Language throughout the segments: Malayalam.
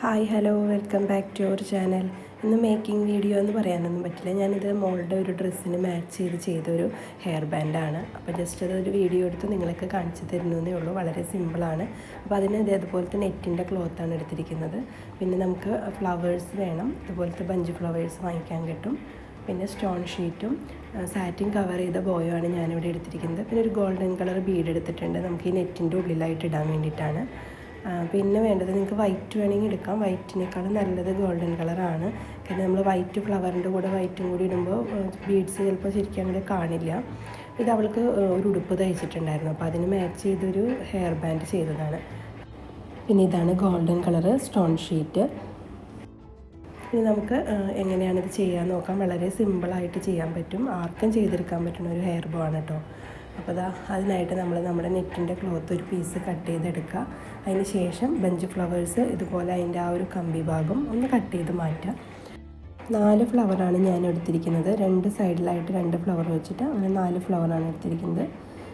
Hi hello welcome back to our channel. ഇന്ന് മേക്കിംഗ് വീഡിയോ എന്ന് പറയാനൊന്നും പറ്റില്ല. ഞാനിത് മോളുടെ ഒരു ഡ്രസ്സിന് മാച്ച് ചെയ്ത് ചെയ്തൊരു ഹെയർ ബാൻഡാണ്. അപ്പോൾ ജസ്റ്റ് അതൊരു വീഡിയോ എടുത്ത് നിങ്ങൾക്ക് കാണിച്ചു തരുന്നതേ ഉള്ളൂ. വളരെ സിമ്പിളാണ്. അപ്പോൾ അതിന് ഇതേപോലത്തെ നെറ്റിന്റെ ക്ലോത്താണ് എടുത്തിരിക്കുന്നത്. പിന്നെ നമുക്ക് ഫ്ലവേഴ്സ് വേണം. ഇതുപോലത്തെ ബഞ്ച് ഫ്ലവേഴ്സ് വാങ്ങിക്കാൻ കിട്ടും. പിന്നെ സ്റ്റോൺ ഷീറ്റും സാറ്റിൻ കവർ ചെയ്ത ബോയുമാണ് ഞാനിവിടെ എടുത്തിരിക്കുന്നത്. പിന്നെ ഒരു ഗോൾഡൻ കളർ ബീഡ് എടുത്തിട്ടുണ്ട്. നമുക്ക് ഈ നെറ്റിന്റെ ഉള്ളിലായിട്ട് ഇടാൻ വേണ്ടിയിട്ടാണ്. പിന്നെ വേണ്ടത് നിങ്ങൾക്ക് വൈറ്റ് വേണമെങ്കിൽ എടുക്കാം. വൈറ്റിനേക്കാളും നല്ലത് ഗോൾഡൻ കളറാണ് കാരണം നമ്മൾ വൈറ്റ് ഫ്ലവറിന്റെ കൂടെ വൈറ്റും കൂടി ഇടുമ്പോൾ ബീഡ്സ് ചിലപ്പോൾ ശരിക്കും അങ്ങനെ കാണില്ല. ഇത് അവൾക്ക് ഒരു ഉടുപ്പ് തയ്ച്ചിട്ടുണ്ടായിരുന്നു. അപ്പോൾ അതിന് മാച്ച് ചെയ്തൊരു ഹെയർ ബാൻഡ് ചെയ്തതാണ്. പിന്നെ ഇതാണ് ഗോൾഡൻ കളറ് സ്റ്റോൺ ഷീറ്റ് ഇനി നമുക്ക് എങ്ങനെയാണിത് ചെയ്യാൻ നോക്കാം. വളരെ സിമ്പിളായിട്ട് ചെയ്യാൻ പറ്റും. ആർക്കും ചെയ്തെടുക്കാൻ പറ്റുന്ന ഒരു ഹെയർ ബോ ആണ് കേട്ടോ അപ്പോൾ അതാ അതിനായിട്ട് നമ്മൾ നമ്മുടെ നെറ്റിന്റെ ക്ലോത്ത് ഒരു പീസ് കട്ട് ചെയ്തെടുക്കുക. അതിന് ശേഷം ബെഞ്ച് ഫ്ലവേഴ്സ് ഇതുപോലെ അതിന്റെ ആ ഒരു കമ്പി ഭാഗം ഒന്ന് കട്ട് ചെയ്ത് മാറ്റാം നാല് ഫ്ലവറാണ് ഞാൻ എടുത്തിരിക്കുന്നത്. രണ്ട് സൈഡിലായിട്ട് രണ്ട് ഫ്ലവർ വെച്ചിട്ട് അങ്ങനെ നാല് ഫ്ലവറാണ് എടുത്തിരിക്കുന്നത്.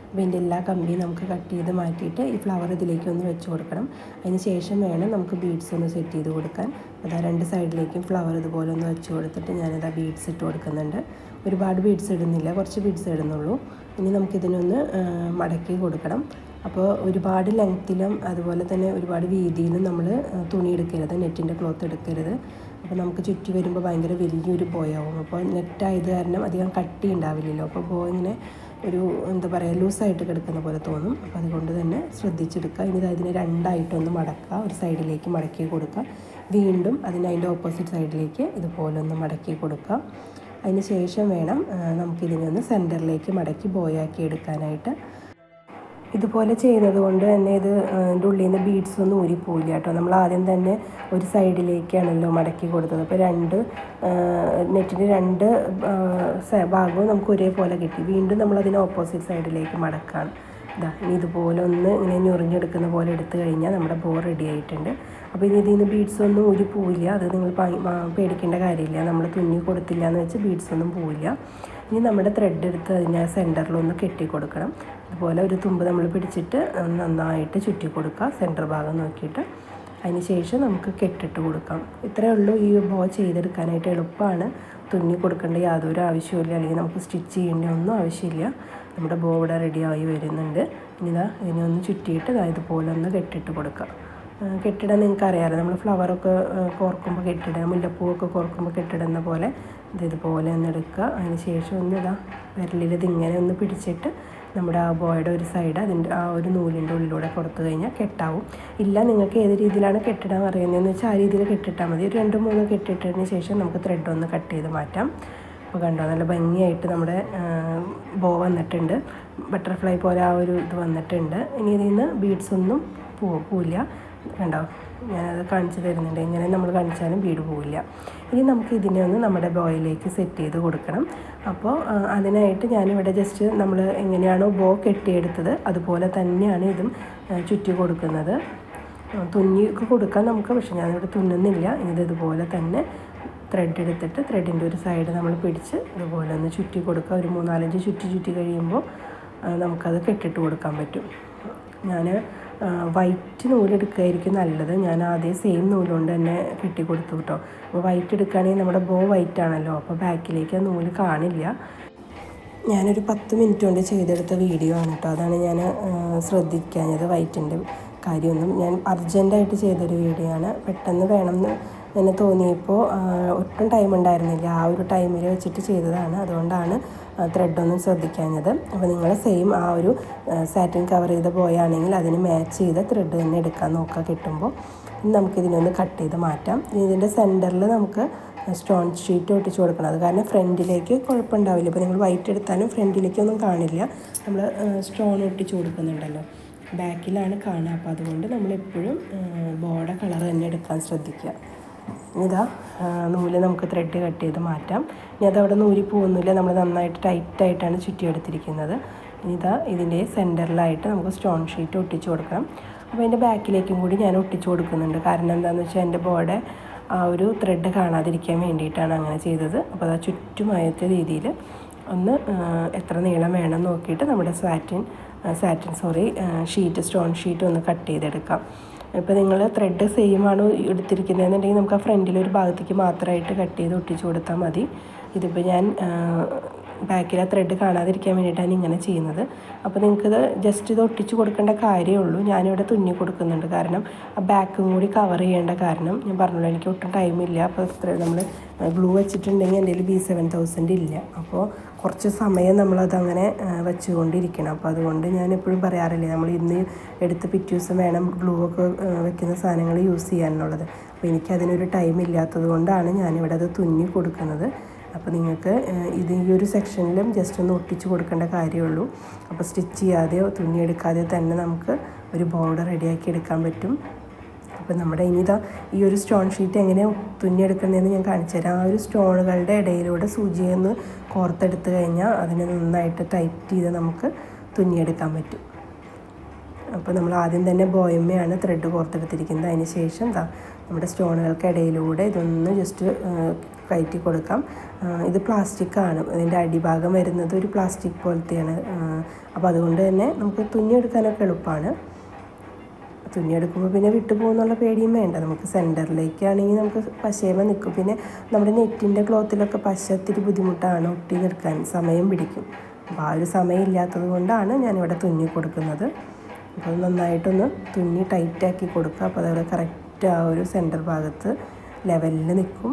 അപ്പോൾ ഇതിന്റെ എല്ലാ കമ്പിയും നമുക്ക് കട്ട് ചെയ്ത് മാറ്റിയിട്ട് ഈ ഫ്ലവർ ഇതിലേക്ക് ഒന്ന് വെച്ച് കൊടുക്കണം. അതിന് ശേഷം വേണം നമുക്ക് ബീഡ്സ് ഒന്ന് സെറ്റ് ചെയ്ത് കൊടുക്കാൻ. അതാ രണ്ട് സൈഡിലേക്കും ഫ്ലവർ ഇതുപോലെ ഒന്ന് വെച്ച് കൊടുത്തിട്ട് ഞാനിതാ ബീഡ്സ് ഇട്ട് കൊടുക്കുന്നുണ്ട്. ഒരുപാട് ബീഡ്സ് ഇടുന്നില്ല കുറച്ച് ബീഡ്സ് ഇടുന്നുള്ളൂ. ഇനി നമുക്കിതിനൊന്ന് മടക്കി കൊടുക്കണം. അപ്പോൾ ഒരുപാട് ലെങ്ത്തിലും അതുപോലെ തന്നെ ഒരുപാട് വീതിയിലും നമ്മൾ തുണി എടുക്കരുത് നെറ്റിന്റെ ക്ലോത്ത് എടുക്കരുത്. അപ്പോൾ നമുക്ക് ചുറ്റി വരുമ്പോൾ ഭയങ്കര വലിയൊരു ബോയാവും അപ്പോൾ നെറ്റായത് കാരണം അധികം കട്ടി ഉണ്ടാവില്ലല്ലോ. അപ്പോൾ ബോ ഇങ്ങനെ ഒരു എന്താ പറയുക ലൂസായിട്ട് കിടക്കുന്ന പോലെ തോന്നും. അപ്പോൾ അതുകൊണ്ട് തന്നെ ശ്രദ്ധിച്ചെടുക്കുക. ഇനി അതിനെ രണ്ടായിട്ടൊന്ന് മടക്കുക. ഒരു സൈഡിലേക്ക് മടക്കി കൊടുക്കുക. വീണ്ടും അതിന് അതിന്റെ ഓപ്പോസിറ്റ് സൈഡിലേക്ക് ഇതുപോലെ ഒന്ന് മടക്കി കൊടുക്കുക. അതിന് ശേഷം വേണം നമുക്കിതിനെ ഒന്ന് സെന്ററിലേക്ക് മടക്കി ബോയാക്കി എടുക്കാനായിട്ട്. ഇതുപോലെ ചെയ്യുന്നത് കൊണ്ട് തന്നെ ഇത് എന്റെ ഉള്ളിൽ നിന്ന് ബീഡ്സ് ഒന്നും ഊരിപ്പോയില്ല കേട്ടോ. നമ്മൾ ആദ്യം തന്നെ ഒരു സൈഡിലേക്കാണല്ലോ മടക്കി കൊടുത്തത്. അപ്പോൾ രണ്ട് നെറ്റിന്റെ രണ്ട് ഭാഗവും നമുക്ക് ഒരേപോലെ കിട്ടി. വീണ്ടും നമ്മൾ ഓപ്പോസിറ്റ് സൈഡിലേക്ക് മടക്കാണ്. ഇതാ ഇനി ഇതുപോലെ ഒന്ന് ഇങ്ങനെ ഞൊറിഞ്ഞെടുക്കുന്ന പോലെ എടുത്തു കഴിഞ്ഞാൽ നമ്മുടെ ബോ റെഡി ആയിട്ടുണ്ട്. അപ്പോൾ ഇനി ഇതിൽ നിന്ന് ബീഡ്സ് ഒന്നും ഒരു പോവില്ല. അത് നിങ്ങൾ പേടിക്കേണ്ട കാര്യമില്ല. നമ്മൾ തുന്നി കൊടുത്തില്ല എന്ന് വെച്ച് ബീഡ്സ് ഒന്നും പോവില്ല. ഇനി നമ്മുടെ ത്രെഡ് എടുത്ത് അതിനെ സെന്ററിലൊന്ന് കെട്ടി കൊടുക്കണം. അതുപോലെ ഒരു തുമ്പ് നമ്മൾ പിടിച്ചിട്ട് നന്നായിട്ട് ചുറ്റി കൊടുക്കുക. സെന്റർ ഭാഗം നോക്കിയിട്ട് അതിന് ശേഷം നമുക്ക് കെട്ടിട്ട് കൊടുക്കാം. ഇത്രയേ ഉള്ളൂ. ഈ ബോ ചെയ്തെടുക്കാനായിട്ട് എളുപ്പമാണ്. തുന്നി കൊടുക്കേണ്ട യാതൊരു ആവശ്യമില്ല അല്ലെങ്കിൽ നമുക്ക് സ്റ്റിച്ച് ചെയ്യേണ്ട ഒന്നും ആവശ്യമില്ല. നമ്മുടെ ബോ ഇവിടെ റെഡിയായി വരുന്നുണ്ട്. ഇനി ഇതാ ഇതിനെ ഒന്ന് ചുറ്റിയിട്ട് ദാ ഇതുപോലെ ഒന്ന് കെട്ടിട്ട് കൊടുക്കുക കെട്ടിടം നിങ്ങൾക്ക് അറിയാമല്ലോ നമ്മൾ ഫ്ലവറൊക്കെ കോർക്കുമ്പോൾ കെട്ടിടുക മുല്ലപ്പൂവൊക്കെ കോർക്കുമ്പോൾ കെട്ടിടുന്ന പോലെ ഇത് ഇതുപോലെ ഒന്ന് എടുക്കുക. അതിന് ശേഷം ഒന്ന് ഇതാ വിരലിൽ ഇതിങ്ങനെ ഒന്ന് പിടിച്ചിട്ട് നമ്മുടെ ആ ബോയുടെ ഒരു സൈഡ് അതിന്റെ ആ ഒരു നൂലിന്റെ ഉള്ളിലൂടെ കൊടുത്തു കഴിഞ്ഞാൽ കെട്ടാവും. ഇല്ല നിങ്ങൾക്ക് ഏത് രീതിയിലാണ് കെട്ടിടാൻ അറിയുന്നതെന്ന് വെച്ചാൽ ആ രീതിയിൽ കെട്ടിട്ടാൽ മതി. ഒരു രണ്ട് മൂന്ന് കെട്ടിട്ടതിന് ശേഷം നമുക്ക് ത്രെഡ് ഒന്ന് കട്ട് ചെയ്ത് മാറ്റാം. അപ്പോൾ കണ്ടോ നല്ല ഭംഗിയായിട്ട് നമ്മുടെ ബോ വന്നിട്ടുണ്ട്. ബട്ടർഫ്ലൈ പോലെ ആ ഒരു ഇത് വന്നിട്ടുണ്ട്. ഇനി ഇതിൽ നിന്ന് ബീഡ്സ് ഒന്നും പോ പോവില്ല. കണ്ടോ ഞാനത് കാണിച്ചു തരുന്നുണ്ട്. ഇങ്ങനെ നമ്മൾ കാണിച്ചാലും ബീഡ് പോവില്ല. ഇനി നമുക്ക് ഇതിനെ ഒന്ന് നമ്മുടെ ബോയിലേക്ക് സെറ്റ് ചെയ്ത് കൊടുക്കണം. അപ്പോൾ അതിനായിട്ട് ഞാനിവിടെ ജസ്റ്റ് നമ്മൾ എങ്ങനെയാണോ ബോ കെട്ടിയെടുത്തത് അതുപോലെ തന്നെയാണ് ഇതും ചുറ്റി കൊടുക്കുന്നത്. തുന്നിയൊക്കെ കൊടുക്കാൻ നമുക്ക് പക്ഷെ ഞാനിവിടെ തുന്നുന്നില്ല. ഇത് ഇതുപോലെ തന്നെ ത്രെഡ് എടുത്തിട്ട് ത്രെഡിന്റെ ഒരു സൈഡ് നമ്മൾ പിടിച്ച് ഇതുപോലെ ഒന്ന് ചുറ്റി കൊടുക്കുക. ഒരു മൂന്നാലഞ്ച് ചുറ്റി ചുറ്റി കഴിയുമ്പോൾ നമുക്കത് കെട്ടിട്ട് കൊടുക്കാൻ പറ്റും. ഞാൻ വൈറ്റ് നൂലെടുക്കുകയായിരിക്കും നല്ലത്. ഞാൻ ആദ്യം സെയിം നൂലുകൊണ്ട് തന്നെ കെട്ടി കൊടുത്തു കേട്ടോ. അപ്പോൾ വൈറ്റ് എടുക്കുകയാണെങ്കിൽ നമ്മുടെ ബോ വൈറ്റ് ആണല്ലോ. അപ്പോൾ ബാക്കിലേക്ക് ആ നൂൽ കാണില്ല. ഞാനൊരു പത്ത് മിനിറ്റ് കൊണ്ട് ചെയ്തെടുത്ത വീഡിയോ ആണ് കേട്ടോ. അതാണ് ഞാൻ ശ്രദ്ധിക്കാഞ്ഞത് വൈറ്റിന്റെ കാര്യമൊന്നും. ഞാൻ അർജന്റായിട്ട് ചെയ്തൊരു വീഡിയോ ആണ്. പെട്ടെന്ന് വേണം എന്ന് തോന്നിയപ്പോൾ ഒട്ടും ടൈം ഉണ്ടായിരുന്നില്ല. ആ ഒരു ടൈമിൽ വെച്ചിട്ട് ചെയ്തതാണ്. അതുകൊണ്ടാണ് ത്രെഡൊന്നും ശ്രദ്ധിക്കാഞ്ഞത്. അപ്പോൾ നിങ്ങൾ സെയിം ആ ഒരു സാറ്റിൻ കവർ ചെയ്ത പോയാണെങ്കിൽ അതിന് മാച്ച് ചെയ്ത ത്രെഡ് തന്നെ എടുക്കാൻ നോക്കുക കിട്ടുമ്പോൾ ഇനി നമുക്കിതിനൊന്ന് കട്ട് ചെയ്ത് മാറ്റാം. ഇതിന്റെ സെന്ററിൽ നമുക്ക് സ്റ്റോൺ ഷീറ്റ് ഒട്ടിച്ച് കൊടുക്കണം. അത് കാരണം ഫ്രണ്ടിലേക്ക് കുഴപ്പമുണ്ടാവില്ല. ഇപ്പോൾ നിങ്ങൾ വൈറ്റ് എടുത്താലും ഫ്രണ്ടിലേക്കൊന്നും കാണില്ല. നമ്മൾ സ്റ്റോൺ ഒട്ടിച്ച് കൊടുക്കുന്നുണ്ടല്ലോ. ബാക്കിലാണ് കാണുക. അപ്പോൾ അതുകൊണ്ട് നമ്മളെപ്പോഴും ബോർഡ കളർ തന്നെ എടുക്കാൻ ശ്രദ്ധിക്കുക. ഇതാ നൂൽ നമുക്ക് ത്രെഡ് കട്ട് ചെയ്ത് മാറ്റാം. ഇനി അതവിടെ നൂൽ പോകുന്നില്ല നമ്മൾ നന്നായിട്ട് ടൈറ്റായിട്ടാണ് ചുറ്റിയെടുത്തിരിക്കുന്നത്. ഇതാ ഇതിന്റെ സെന്ററിലായിട്ട് നമുക്ക് സ്റ്റോൺ ഷീറ്റ് ഒട്ടിച്ചു കൊടുക്കണം. അപ്പോൾ അതിന്റെ ബാക്കിലേക്കും കൂടി ഞാൻ ഒട്ടിച്ചു കൊടുക്കുന്നുണ്ട്. കാരണം എന്താണെന്ന് വെച്ചാൽ എന്റെ ബോർഡ് ആ ഒരു ത്രെഡ് കാണാതിരിക്കാൻ വേണ്ടിയിട്ടാണ് അങ്ങനെ ചെയ്തത്. അപ്പോൾ അത് ചുറ്റുമായത്തെ രീതിയിൽ ഒന്ന് എത്ര നീളം വേണം നോക്കിയിട്ട് നമ്മുടെ satin satin sorry sheet stone sheet ഒന്ന് കട്ട് ചെയ്തെടുക്കാം. ഇപ്പോൾ നിങ്ങൾ ത്രെഡ് സെയിം ആണ് എടുത്തിരിക്കുന്നതെന്നുണ്ടെങ്കിൽ നമുക്ക് ആ ഫ്രണ്ടിലൊരു ഭാഗത്തേക്ക് മാത്രമായിട്ട് കട്ട് ചെയ്ത് ഒട്ടിച്ച് കൊടുത്താൽ മതി. ഇതിപ്പോൾ ഞാൻ ബാക്കിൽ ആ ത്രെഡ് കാണാതിരിക്കാൻ വേണ്ടിയിട്ടാണ് ഇങ്ങനെ ചെയ്യുന്നത്. അപ്പോൾ നിങ്ങൾക്കിത് ജസ്റ്റ് ഇത് ഒട്ടിച്ച് കൊടുക്കേണ്ട കാര്യമേ ഉള്ളൂ. ഞാനിവിടെ തുന്നി കൊടുക്കുന്നുണ്ട് കാരണം ആ ബാക്കും കൂടി കവർ ചെയ്യേണ്ട കാരണം. ഞാൻ പറഞ്ഞല്ലോ എനിക്ക് ഒട്ടും ടൈമില്ല അപ്പോൾ നമ്മൾ ഗ്ലൂ വെച്ചിട്ടുണ്ടെങ്കിൽ എന്റെ കയ്യിൽ ബി സെവൻ തൗസൻഡ് ഇല്ല. അപ്പോൾ കുറച്ച് സമയം നമ്മളതങ്ങനെ വെച്ചുകൊണ്ടിരിക്കണം. അപ്പോൾ അതുകൊണ്ട് ഞാൻ എപ്പോഴും പറയാറില്ലേ നമ്മൾ ഇന്ന് എടുത്ത് പിറ്റേ വേണം ഗ്ലൂ ഒക്കെ വെക്കുന്ന സാധനങ്ങൾ യൂസ് ചെയ്യാനുള്ളത്. അപ്പോൾ എനിക്കതിനൊരു ടൈം ഇല്ലാത്തത് കൊണ്ടാണ് ഞാനിവിടെ അത് തുന്നി കൊടുക്കുന്നത്. അപ്പോൾ നിങ്ങൾക്ക് ഇത് ഈ ഒരു സെക്ഷനിലും ജസ്റ്റ് ഒന്ന് ഒട്ടിച്ച് കൊടുക്കേണ്ട കാര്യമുള്ളൂ. അപ്പോൾ സ്റ്റിച്ച് ചെയ്യാതെയോ തുന്നിയെടുക്കാതെയോ തന്നെ നമുക്ക് ഒരു ബോർഡർ റെഡിയാക്കി എടുക്കാൻ പറ്റും. അപ്പോൾ നമ്മുടെ ഇനിതാ ഈ ഒരു സ്റ്റോൺ ഷീറ്റ് എങ്ങനെ തുന്നിയെടുക്കുന്നതെന്ന് ഞാൻ കാണിച്ചു തരാം. ആ ഒരു സ്റ്റോണുകളുടെ ഇടയിലൂടെ സൂചിയൊന്ന് കോർത്തെടുത്ത് കഴിഞ്ഞാൽ അതിനെ നന്നായിട്ട് ടൈറ്റ് ചെയ്ത് നമുക്ക് തുന്നിയെടുക്കാൻ പറ്റും. അപ്പോൾ നമ്മൾ ആദ്യം തന്നെ ബോയമ്മയാണ് ത്രെഡ് കോർത്തെടുത്തിരിക്കുന്നത്. അതിന് ശേഷം എന്താ നമ്മുടെ സ്റ്റോണുകൾക്ക് ഇടയിലൂടെ ഇതൊന്ന് ജസ്റ്റ് കയറ്റി കൊടുക്കാം. ഇത് പ്ലാസ്റ്റിക് ആണ് ഇതിന്റെ അടിഭാഗം വരുന്നത് ഒരു പ്ലാസ്റ്റിക് പോലത്തെയാണ്. അപ്പോൾ അതുകൊണ്ട് തന്നെ നമുക്ക് തുന്നിയെടുക്കാനൊക്കെ എളുപ്പമാണ്. തുന്നിയെടുക്കുമ്പോൾ പിന്നെ വിട്ടു പോകുന്നുള്ള പേടിയും വേണ്ട. നമുക്ക് സെന്ററിലേക്കാണെങ്കിൽ നമുക്ക് പശയമ നിൽക്കും. പിന്നെ നമ്മുടെ നെറ്റിന്റെ ക്ലോത്തിലൊക്കെ പശ ഇത്തിരി ബുദ്ധിമുട്ടാണ്. ഒട്ടി നിൽക്കാൻ സമയം പിടിക്കും. അപ്പോൾ ആ ഒരു സമയം ഇല്ലാത്തത് കൊണ്ടാണ് ഞാനിവിടെ തുന്നി കൊടുക്കുന്നത്. അപ്പോൾ നന്നായിട്ടൊന്ന് തുന്നി ടൈറ്റാക്കി കൊടുക്കുക. അപ്പോൾ അതവിടെ കറക്റ്റ് ആ ഒരു സെന്റർ ഭാഗത്ത് ലെവലിൽ നിൽക്കും.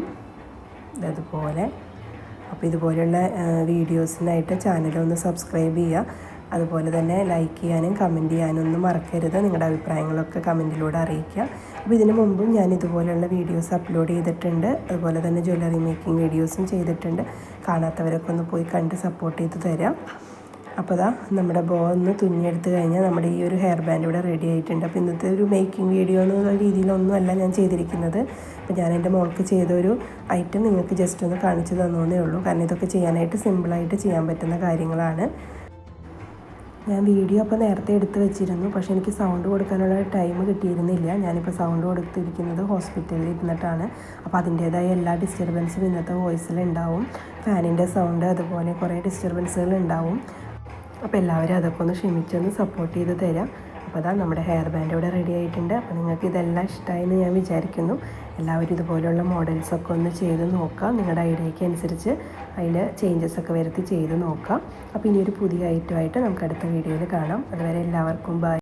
അതുപോലെ അപ്പോൾ ഇതുപോലെയുള്ള വീഡിയോസിനായിട്ട് ചാനലൊന്ന് സബ്സ്ക്രൈബ് ചെയ്യുക. അതുപോലെ തന്നെ ലൈക്ക് ചെയ്യാനും കമന്റ് ചെയ്യാനും ഒന്നും മറക്കരുത്. നിങ്ങളുടെ അഭിപ്രായങ്ങളൊക്കെ കമന്റിലൂടെ അറിയിക്കുക. അപ്പോൾ ഇതിനു മുമ്പും ഞാൻ ഇതുപോലെയുള്ള വീഡിയോസ് അപ്ലോഡ് ചെയ്തിട്ടുണ്ട്. അതുപോലെ തന്നെ ജ്വല്ലറി മേക്കിംഗ് വീഡിയോസും ചെയ്തിട്ടുണ്ട്. കാണാത്തവരൊക്കെ ഒന്ന് പോയി കണ്ട് സപ്പോർട്ട് ചെയ്ത് തരാം. അപ്പോൾ അതാ നമ്മുടെ ബോ ഒന്ന് തുന്നിയെടുത്ത് കഴിഞ്ഞാൽ നമ്മുടെ ഈ ഒരു ഹെയർ ബാൻഡ് ഇവിടെ റെഡി ആയിട്ടുണ്ട്. അപ്പോൾ ഇന്നത്തെ ഒരു മേക്കിംഗ് വീഡിയോ എന്നുള്ള രീതിയിലൊന്നുമല്ല ഞാൻ ചെയ്തിരിക്കുന്നത്. അപ്പോൾ ഞാൻ എന്റെ മോൾക്ക് ചെയ്തൊരു ഐറ്റം നിങ്ങൾക്ക് ജസ്റ്റ് ഒന്ന് കാണിച്ചു തന്നേ ഉള്ളൂ. കാരണം ഇതൊക്കെ ചെയ്യാനായിട്ട് സിമ്പിളായിട്ട് ചെയ്യാൻ പറ്റുന്ന കാര്യങ്ങളാണ്. ഞാൻ വീഡിയോ അപ്പോൾ നേരത്തെ എടുത്ത് വെച്ചിരുന്നു. പക്ഷേ എനിക്ക് സൗണ്ട് കൊടുക്കാനുള്ള ടൈം കിട്ടിയിരുന്നില്ല. ഞാനിപ്പോൾ സൗണ്ട് കൊടുത്തിരിക്കുന്നത് ഹോസ്പിറ്റലിൽ ഇരുന്നിട്ടാണ്. അപ്പോൾ അതിന്റേതായ എല്ലാ ഡിസ്റ്റർബൻസും ഇന്നത്തെ വോയിസിൽ ഉണ്ടാവും ഫാനിന്റെ സൗണ്ട് അതുപോലെ കുറേ ഡിസ്റ്റർബൻസുകൾ ഉണ്ടാവും അപ്പോൾ എല്ലാവരും അതൊക്കെ ഒന്ന് ക്ഷമിച്ചൊന്ന് സപ്പോർട്ട് ചെയ്ത് തരാം. അപ്പോൾ അതാ നമ്മുടെ ഹെയർ ബാൻഡ് ഇവിടെ റെഡി ആയിട്ടുണ്ട്. അപ്പോൾ നിങ്ങൾക്ക് ഇതെല്ലാം ഇഷ്ടമായി എന്ന് ഞാൻ വിചാരിക്കുന്നു. എല്ലാവരും ഇതുപോലുള്ള മോഡൽസൊക്കെ ഒന്ന് ചെയ്ത് നോക്കാം. നിങ്ങളുടെ ഐഡിയയ്ക്ക് അനുസരിച്ച് അതിൽ ചേഞ്ചസ് ഒക്കെ വരുത്തി ചെയ്ത് നോക്കാം. അപ്പോൾ ഇനി ഒരു പുതിയ ഐറ്റമായിട്ട് നമുക്ക് അടുത്ത വീഡിയോയിൽ കാണാം. അതുവരെ എല്ലാവർക്കും ബൈ